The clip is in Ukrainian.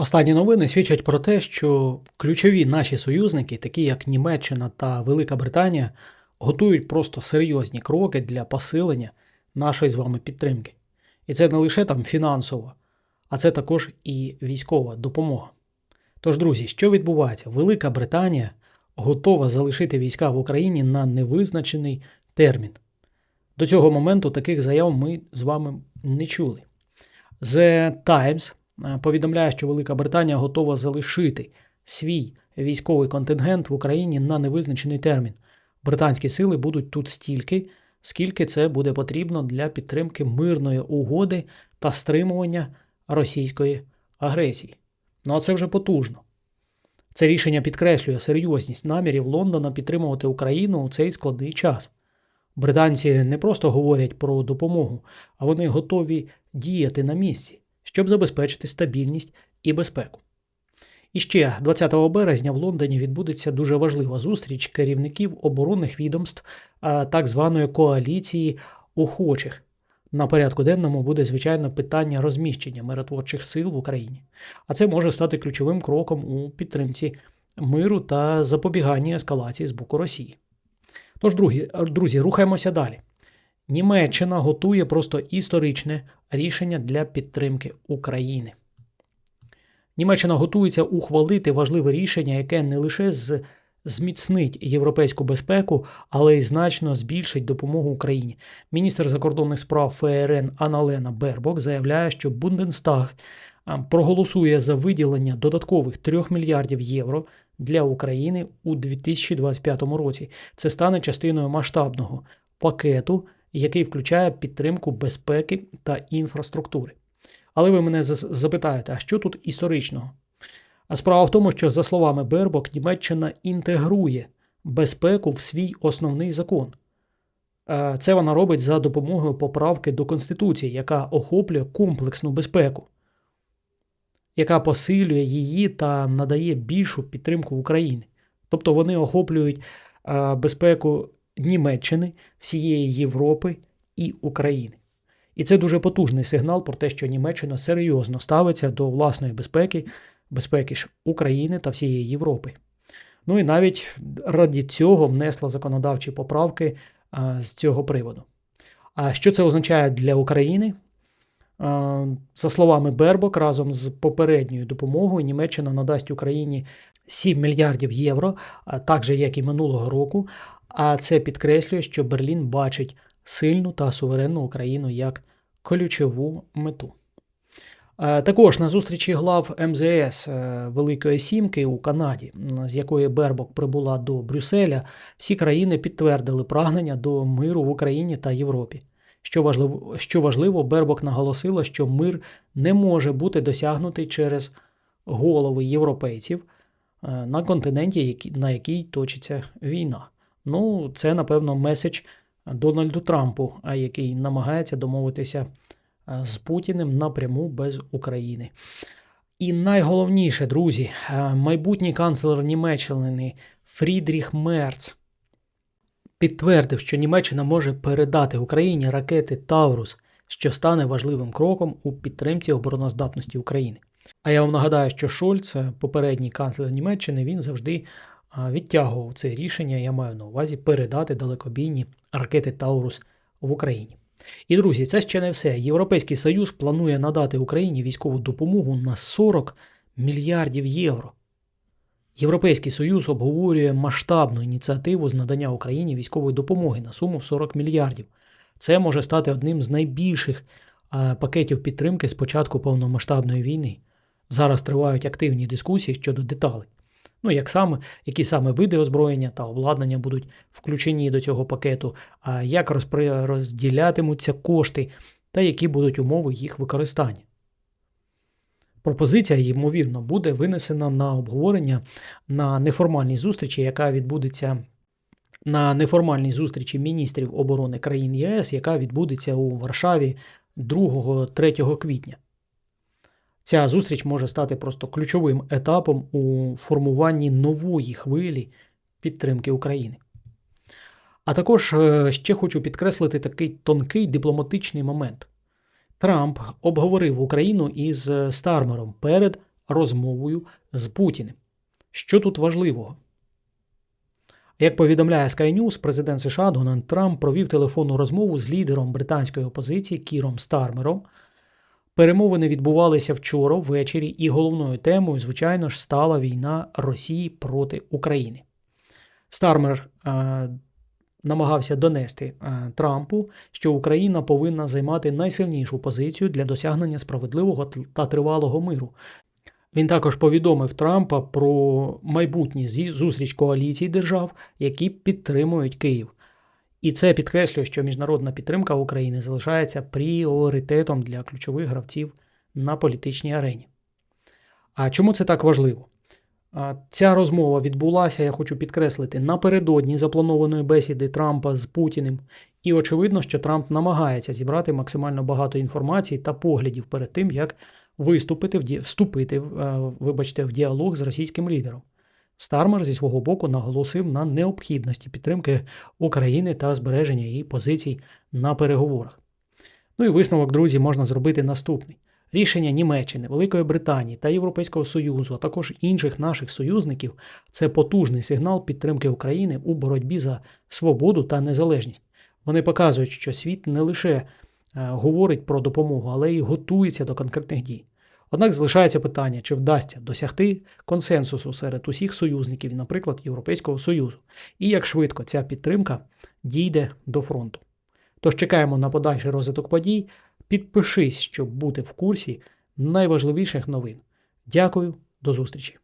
Останні новини свідчать про те, що ключові наші союзники, такі як Німеччина та Велика Британія, готують просто серйозні кроки для посилення нашої з вами підтримки. І це не лише там фінансова, а це також і військова допомога. Тож, друзі, що відбувається? Велика Британія готова залишити війська в Україні на невизначений термін. До цього моменту таких заяв ми з вами не чули. The Times повідомляє, що Велика Британія готова залишити свій військовий контингент в Україні на невизначений термін. Британські сили будуть тут стільки, скільки це буде потрібно для підтримки мирної угоди та стримування російської агресії. Ну а це вже потужно. Це рішення підкреслює серйозність намірів Лондона підтримувати Україну у цей складний час. Британці не просто говорять про допомогу, а вони готові діяти на місці, щоб забезпечити стабільність і безпеку. І ще 20 березня в Лондоні відбудеться дуже важлива зустріч керівників оборонних відомств так званої коаліції охочих. На порядку денному буде звичайно питання розміщення миротворчих сил в Україні, а це може стати ключовим кроком у підтримці миру та запобіганні ескалації з боку Росії. Тож, друзі, рухаємося далі. Німеччина готує просто історичне рішення для підтримки України. Німеччина готується ухвалити важливе рішення, яке не лише зміцнить європейську безпеку, але й значно збільшить допомогу Україні. Міністр закордонних справ ФРН Аналена Бербок заявляє, що Бунденстаг проголосує за виділення додаткових 3 мільярдів євро для України у 2025 році. Це стане частиною масштабного пакету, який включає підтримку безпеки та інфраструктури. Але ви мене запитаєте, а що тут історичного? А справа в тому, що, за словами Бербок, Німеччина інтегрує безпеку в свій основний закон. Е, Це вона робить за допомогою поправки до Конституції, яка охоплює комплексну безпеку, яка посилює її та надає більшу підтримку України. Тобто вони охоплюють е, безпеку Німеччини, всієї Європи і України. І це дуже потужний сигнал про те, що Німеччина серйозно ставиться до власної безпеки, безпеки ж України та всієї Європи. Ну і навіть раді цього внесла законодавчі поправки а, з цього приводу. А що це означає для України? А, За словами Бербок, разом з попередньою допомогою Німеччина надасть Україні 7 мільярдів євро, а так же як і минулого року. А це підкреслює, що Берлін бачить сильну та суверенну Україну як ключову мету. Е, Також на зустрічі глав МЗС е, Великої Сімки у Канаді, з якої Бербок прибула до Брюсселя, всі країни підтвердили прагнення до миру в Україні та Європі. Що важливо, що важливо, Бербок наголосила, що мир не може бути досягнутий через голови європейців е, на континенті, на якій точиться війна. Ну, це, напевно, меседж Дональду Трампу, який намагається домовитися з Путіним напряму без України. І найголовніше, друзі, майбутній канцлер Німеччини Фрідріх Мерц підтвердив, що Німеччина може передати Україні ракети Таврус, що стане важливим кроком у підтримці обороноздатності України. А я вам нагадаю, що Шольц, попередній канцлер Німеччини, він завжди відтягував це рішення, я маю на увазі передати далекобійні ракети Таурус в Україні. І друзі, це ще не все. Європейський Союз планує надати Україні військову допомогу на 40 мільярдів євро. Європейський Союз обговорює масштабну ініціативу з надання Україні військової допомоги на суму в 40 мільярдів. Це може стати одним з найбільших пакетів підтримки з початку повномасштабної війни. Зараз тривають активні дискусії щодо деталей. Ну, як саме, які саме види озброєння та обладнання будуть включені до цього пакету, а як розділятимуться кошти та які будуть умови їх використання. Пропозиція, ймовірно, буде винесена на обговорення на неформальній зустрічі, яка відбудеться на неформальній зустрічі міністрів оборони країн ЄС, яка відбудеться у Варшаві 2-3 квітня. Ця зустріч може стати просто ключовим етапом у формуванні нової хвилі підтримки України. А також е, ще хочу підкреслити такий тонкий дипломатичний момент. Трамп обговорив Україну із Стармером перед розмовою з Путіним. Що тут важливого? Як повідомляє Sky News, президент США Дональд Трамп провів телефонну розмову з лідером британської опозиції Кіром Стармером. Перемовини відбувалися вчора ввечері, і головною темою, звичайно ж, стала війна Росії проти України. Стармер е, намагався донести е, Трампу, що Україна повинна займати найсильнішу позицію для досягнення справедливого та тривалого миру. Він також повідомив Трампа про майбутню зі- зустріч коаліцій держав, які підтримують Київ. І це підкреслює, що міжнародна підтримка України залишається пріоритетом для ключових гравців на політичній арені. А чому це так важливо? Ця розмова відбулася, я хочу підкреслити, напередодні запланованої бесіди Трампа з Путіним. І очевидно, що Трамп намагається зібрати максимально багато інформації та поглядів перед тим, як виступити в ді... вступити е, вибачте, в діалог з російським лідером. Стармер зі свого боку наголосив на необхідності підтримки України та збереження її позицій на переговорах. Ну і висновок, друзі, можна зробити наступний. Рішення Німеччини, Великої Британії та Європейського Союзу, а також інших наших союзників це потужний сигнал підтримки України у боротьбі за свободу та незалежність. Вони показують, що світ не лише е, говорить про допомогу, але й готується до конкретних дій. Однак залишається питання, чи вдасться досягти консенсусу серед усіх союзників, наприклад, Європейського Союзу, і як швидко ця підтримка дійде до фронту. Тож чекаємо на подальший розвиток подій. Підпишись, щоб бути в курсі найважливіших новин. Дякую, до зустрічі!